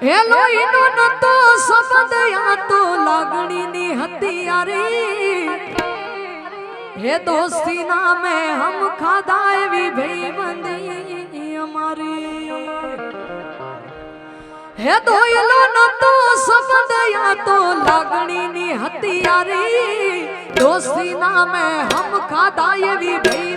એનો એનો નતો શબ્દ આ તો લાગણીની હથિયારી. હે દોસ્તી ના મે હમ ખાધા એવી ભઈ બંદી અમારી. હે દોયલો નતો શબ્દ આ તો લાગણીની હથિયારી. દોસ્તી ના મે હમ ખાધા એવી ભઈ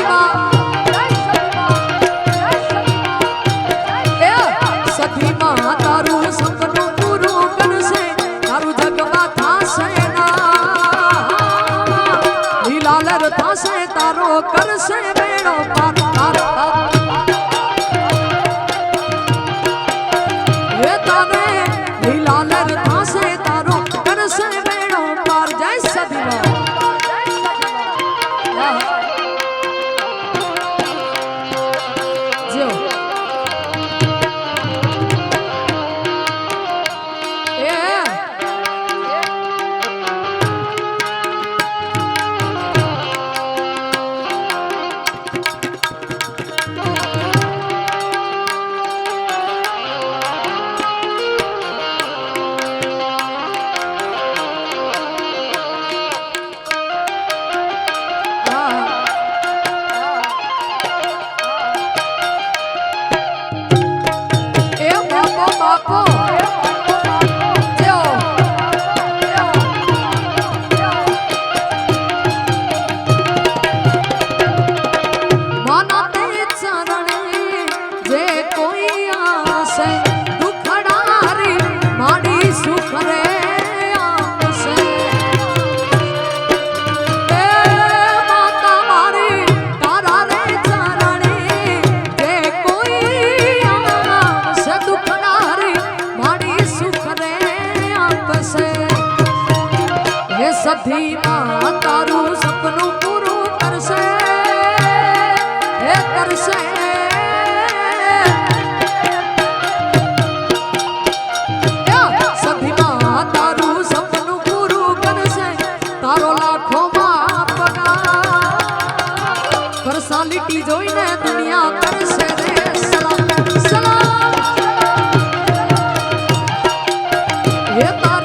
હે તારી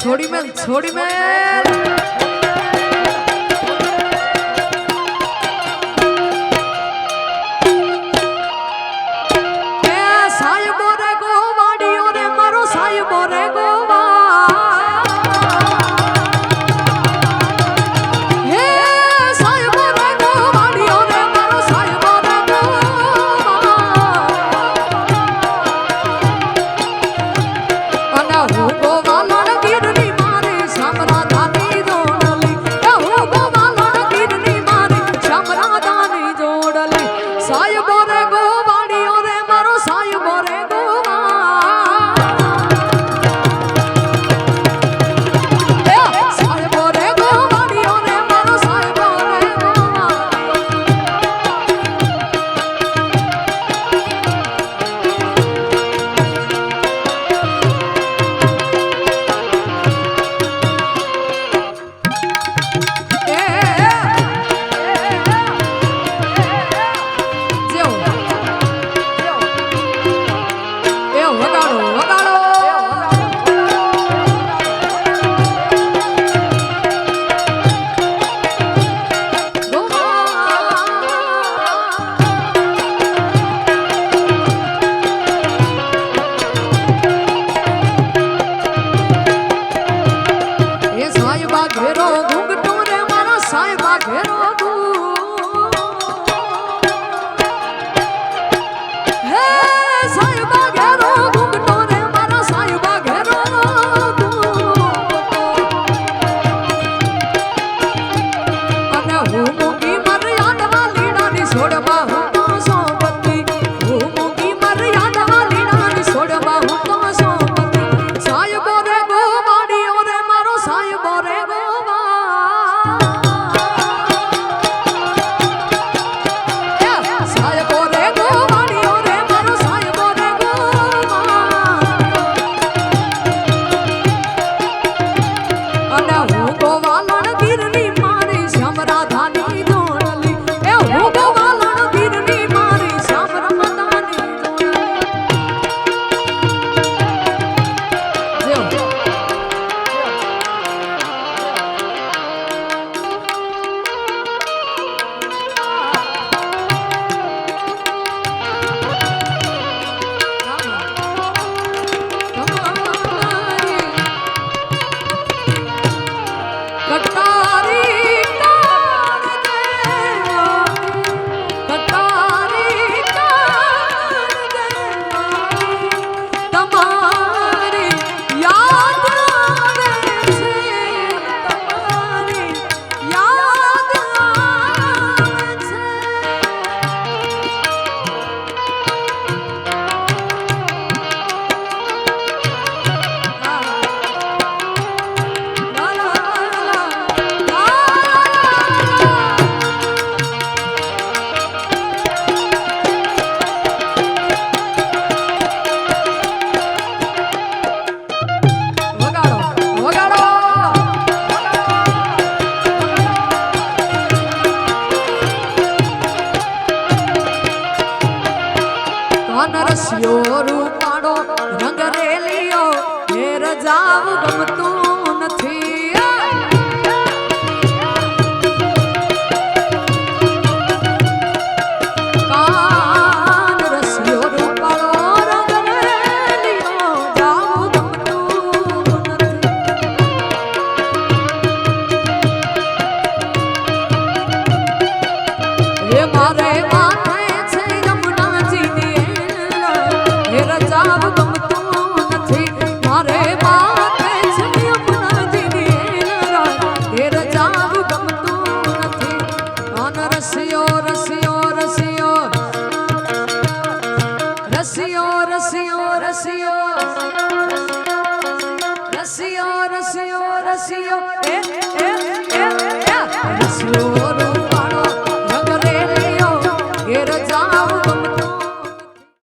છોડી મેલ છોડી મેલ